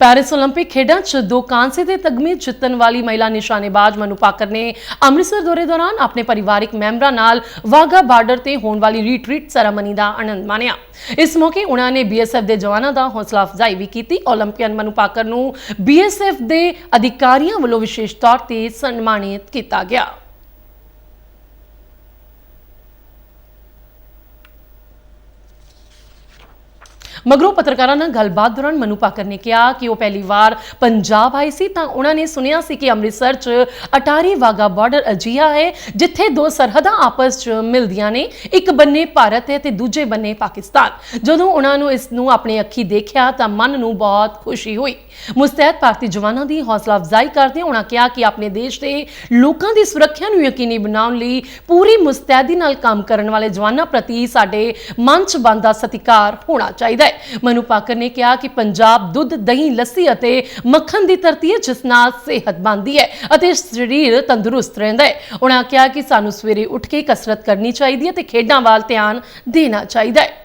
Paris 올림픽 ਖੇਡਾਂ 'ਚ ਦੋ ਕਾਂਸੇ ਦੇ ਤਗਮੇ ਜਿੱਤਣ ਵਾਲੀ ਮਹਿਲਾ ਨਿਸ਼ਾਨੇਬਾਜ਼ ਮਨੂ ਪਾਕਰ ਨੇ ਅੰਮ੍ਰਿਤਸਰ ਦੌਰੇ ਦੌਰਾਨ ਆਪਣੇ ਪਰਿਵਾਰਕ ਮੈਂਬਰਾਂ ਨਾਲ ਵਾਗਾ ਬਾਰਡਰ ਤੇ ਹੋਣ ਵਾਲੀ ਰੀਟਰੀਟ ਸੈਰਾਮਨੀ ਦਾ ਆਨੰਦ ਮਾਣਿਆ। ਇਸ ਮੌਕੇ ਉਹਨਾਂ ਨੇ ਬੀਐਸਐਫ ਦੇ ਜਵਾਨਾਂ ਦਾ ਹੌਸਲਾ ਅਫਜ਼ਾਈ ਵੀ ਕੀਤੀ। 올림픽ੀਅਨ ਮਨੂ ਪਾਕਰ ਨੂੰ ਬੀਐਸਐਫ ਦੇ ਅਧਿਕਾਰੀਆਂ ਵੱਲੋਂ ਵਿਸ਼ੇਸ਼ ਤੌਰ ਤੇ ਸਨਮਾਨਿਤ ਕੀਤਾ ਗਿਆ। ਮਗਰੋਂ ਪੱਤਰਕਾਰਾਂ ਨਾਲ ਗੱਲਬਾਤ ਦੌਰਾਨ ਮਨੂ ਪਾਕਰ ਨੇ ਕਿਹਾ ਕਿ ਉਹ ਪਹਿਲੀ ਵਾਰ ਪੰਜਾਬ ਆਏ ਸੀ ਤਾਂ ਉਹਨਾਂ ਨੇ ਸੁਣਿਆ ਸੀ ਕਿ ਅੰਮ੍ਰਿਤਸਰ 'ਚ ਅਟਾਰੀ ਵਾਗਾ ਬਾਰਡਰ ਅਜਿਹਾ ਹੈ, ਜਿੱਥੇ ਦੋ ਸਰਹੱਦਾਂ ਆਪਸ 'ਚ ਮਿਲਦੀਆਂ ਨੇ, ਇੱਕ ਬੰਨੇ ਭਾਰਤ ਹੈ ਤੇ ਦੂਜੇ ਬੰਨੇ ਪਾਕਿਸਤਾਨ। ਜਦੋਂ ਉਹਨਾਂ ਨੂੰ ਇਸ ਨੂੰ ਆਪਣੀ ਅੱਖੀ ਦੇਖਿਆ ਤਾਂ ਮਨ ਨੂੰ ਬਹੁਤ ਖੁਸ਼ੀ ਹੋਈ। ਮੁਸਤੈਦ ਭਾਰਤੀ ਜਵਾਨਾਂ ਦੀ ਹੌਸਲਾ ਅਫਜ਼ਾਈ ਕਰਦੇ ਉਹਨਾਂ ਕਿਹਾ ਕਿ ਆਪਣੇ ਦੇਸ਼ ਦੇ ਲੋਕਾਂ ਦੀ ਸੁਰੱਖਿਆ ਨੂੰ ਯਕੀਨੀ ਬਣਾਉਣ ਲਈ ਪੂਰੀ ਮੁਸਤੈਦੀ ਨਾਲ ਕੰਮ ਕਰਨ ਵਾਲੇ ਜਵਾਨਾਂ ਪ੍ਰਤੀ ਸਾਡੇ ਮਨ 'ਚ ਬਣਦਾ ਸਤਿਕਾਰ ਹੋਣਾ ਚਾਹੀਦਾ ਹੈ ਮਨੂ ਪਾਕਰ ਨੇ ਕਿਹਾ ਕਿ ਪੰਜਾਬ ਦੁੱਧ, ਦਹੀਂ, ਲੱਸੀ ਅਤੇ ਮੱਖਣ ਦੀ ਧਰਤੀ ਹੈ, ਜਿਸ ਨਾਲ ਸਿਹਤ ਬਣਦੀ ਹੈ ਅਤੇ ਸਰੀਰ ਤੰਦਰੁਸਤ ਰਹਿੰਦਾ ਹੈ। ਉਹਨਾਂ ਕਿਹਾ ਕਿ ਸਾਨੂੰ ਸਵੇਰੇ ਉੱਠ ਕੇ ਕਸਰਤ ਕਰਨੀ ਚਾਹੀਦੀ ਹੈ ਤੇ ਖੇਡਾਂ ਵੱਲ ਧਿਆਨ ਦੇਣਾ ਚਾਹੀਦਾ ਹੈ।